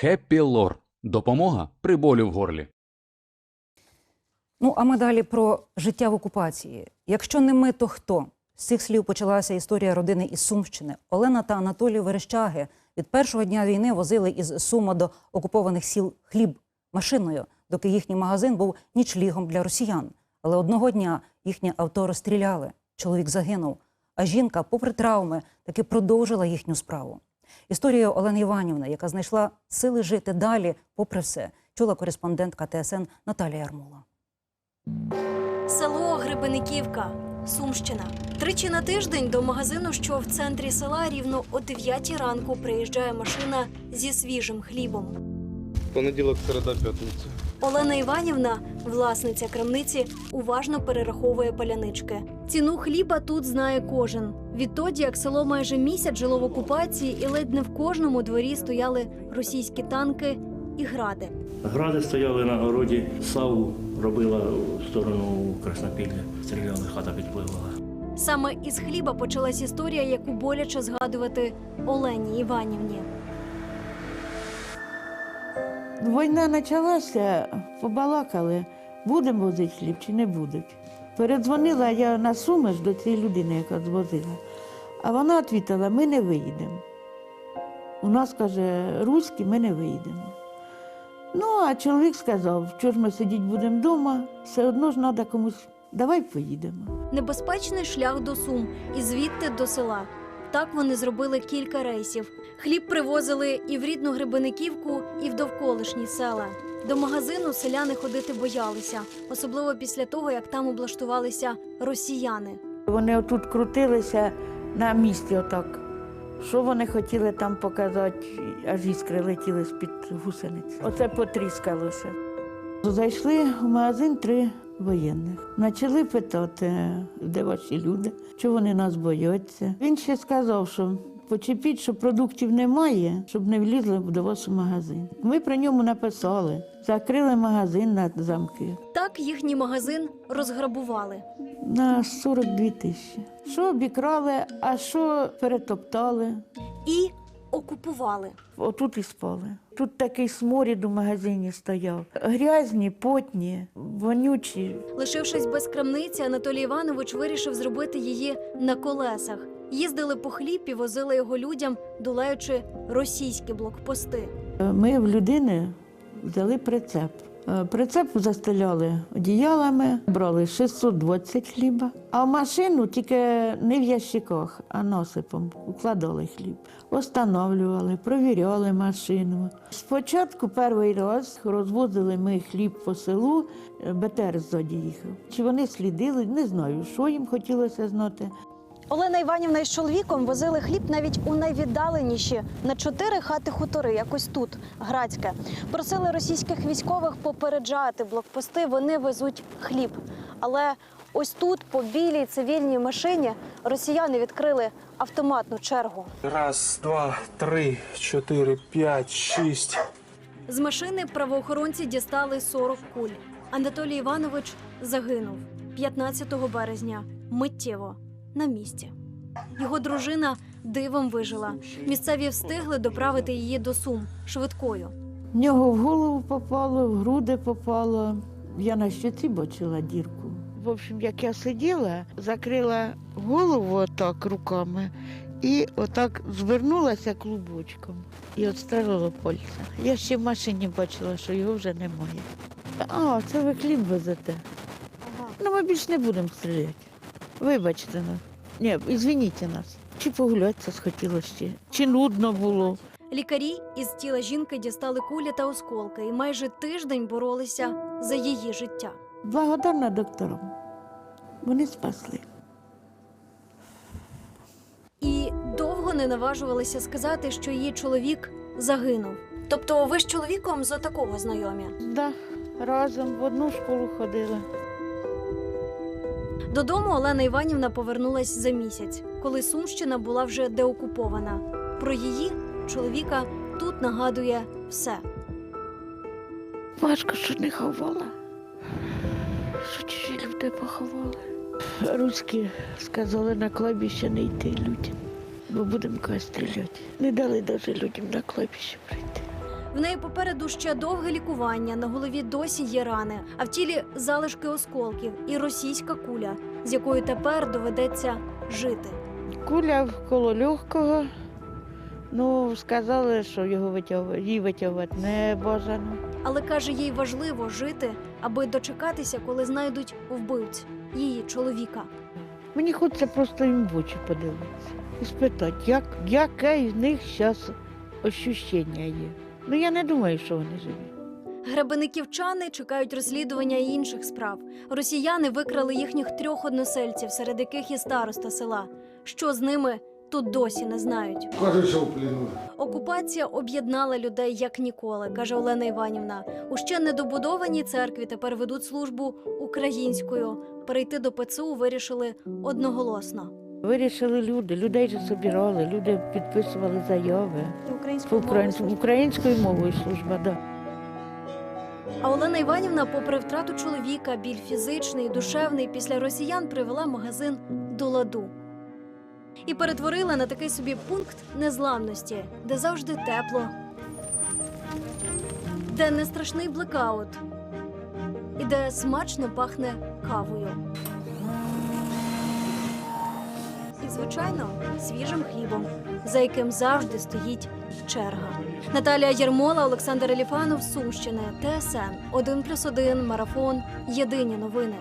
Хеппі Лор. Допомога при болю в горлі. Ну а ми далі про життя в окупації. Якщо не ми, то хто? З цих слів почалася історія родини із Сумщини. Олена та Анатолій Верещаги від першого дня війни возили із Сума до окупованих сіл хліб машиною, доки їхній магазин був нічлігом для росіян. Але одного дня їхнє авто розстріляли. Чоловік загинув. А жінка, попри травми, таки продовжила їхню справу. Історію Олени Іванівни, яка знайшла сили жити далі, попри все, чула кореспондентка ТСН Наталія Ярмола. Село Гребениківка, Сумщина. Тричі на тиждень до магазину, що в центрі села, рівно о 9 ранку приїжджає машина зі свіжим хлібом. Понеділок, середа, п'ятниця. Олена Іванівна, власниця крамниці, уважно перераховує палянички. Ціну хліба тут знає кожен. Відтоді, як село майже місяць жило в окупації, і ледь не в кожному дворі стояли російські танки і гради. Гради стояли на городі, саву робила в сторону Краснопілля. Стріляли, хата підпливала. Саме із хліба почалась історія, яку боляче згадувати Олені Іванівні. Війна почалася, побалакали, будемо возити хліб чи не будуть. Передзвонила я на Сумиш до цієї людини, яка звозила. А вона відповіла, ми не виїдемо. У нас, каже, руські, ми не виїдемо. Ну, а чоловік сказав, що ж ми сидіти будемо вдома, все одно ж треба комусь, давай поїдемо. Небезпечний шлях до Сум і звідти до села. Так вони зробили кілька рейсів. Хліб привозили і в рідну Гребениківку, і в довколишні села. До магазину селяни ходити боялися, особливо після того, як там облаштувалися росіяни. Вони отут крутилися на місці отак. Що вони хотіли там показати, аж іскри летіли з-під гусениць. Оце потріскалося. Зайшли в магазин три воєнних. Почали питати, де ваші люди, чого вони нас бояться. Він ще сказав, що почепіть, що продуктів немає, щоб не влізли до вас у магазин. Ми при ньому написали, закрили магазин на замки. Так їхній магазин розграбували. На 42 тисячі. Що обікрали, а що перетоптали. і окупували. Отут і спали. Тут такий сморід у магазині стояв. Грязні, потні, вонючі. Лишившись без крамниці, Анатолій Іванович вирішив зробити її на колесах. Їздили по хліб і возили його людям, долаючи російські блокпости. Ми в людини взяли прицеп. Е, Прицеп застеляли одіялами, брали 620 хліба, а в машину тільки не в ящиках, а насипом укладали хліб. Останавлювали, провіряли машину. Спочатку перший раз розвозили ми хліб по селу, е, БТР ззаді їхав. Чи вони слідили, не знаю, що їм хотілося знати. Олена Іванівна із чоловіком возили хліб навіть у найвіддаленіші на чотири хати хутори, якось тут, Градське. Просили російських військових попереджати блокпости, вони везуть хліб. Але ось тут, по білій цивільній машині, росіяни відкрили автоматну чергу. Раз, два, три, чотири, п'ять, шість. З машини правоохоронці дістали 40 куль. Анатолій Іванович загинув 15 березня миттєво на місці. Його дружина дивом вижила. Місцеві встигли доправити її до Сум швидкою. В нього в голову попало, в груди попало. Я на щоці бачила дірку. В общем, як я сиділа, закрила голову отак руками і отак звернулася клубочком і отстрелила пальця. Я ще в машині бачила, що його вже немає. А, це ви хліб везете. Ну, ми більше не будемо стріляти. Вибачте нас. Ні, ізвініть нас. Чи погулятися схотілося чи нудно було. Лікарі із тіла жінки дістали кулі та осколки і майже тиждень боролися за її життя. Благодарна докторам. Вони спасли. І довго не наважувалися сказати, що її чоловік загинув. Тобто, ви з чоловіком за такого знайомі? Да, разом в одну школу ходили. Додому Олена Іванівна повернулась за місяць, коли Сумщина була вже деокупована. Про її чоловіка тут нагадує все. Важко, що не ховала. Що чужі люди поховали. Руські сказали на кладбище не йти людям, бо будемо когось стріляти. Не дали навіть людям на кладбище прийти. В неї попереду ще довге лікування. На голові досі є рани, а в тілі залишки осколків і російська куля, з якою тепер доведеться жити. Куля коло легкого. Ну, сказали, що його витягувати, її витягувати не бажано. Але каже, їй важливо жити, аби дочекатися, коли знайдуть вбивць її чоловіка. Мені хочеться просто їм в очі подивитися і спитати, як, яке в них зараз ощущення є. Ну я не думаю, що вони живі. Гребениківчани чекають розслідування і інших справ. Росіяни викрали їхніх трьох односельців, серед яких і староста села. Що з ними тут досі не знають. Кажуть, що в плену. Окупація об'єднала людей як ніколи, каже Олена Іванівна. У ще недобудованій церкві тепер ведуть службу українською. Перейти до ПЦУ вирішили одноголосно. Вирішили люди, людей же собирали, люди підписували заяви. Українською українською, українською мовою служба, да. А Олена Іванівна, попри втрату чоловіка, біль фізичний, душевний, після росіян привела магазин до ладу. І перетворила на такий собі пункт незламності, де завжди тепло, де не страшний блекаут, і де смачно пахне кавою. Звичайно, свіжим хлібом, за яким завжди стоїть черга. Наталія Єрмола, Олександр Еліфанов, Сумщини, ТСН 1+,1, Марафон. Єдині новини.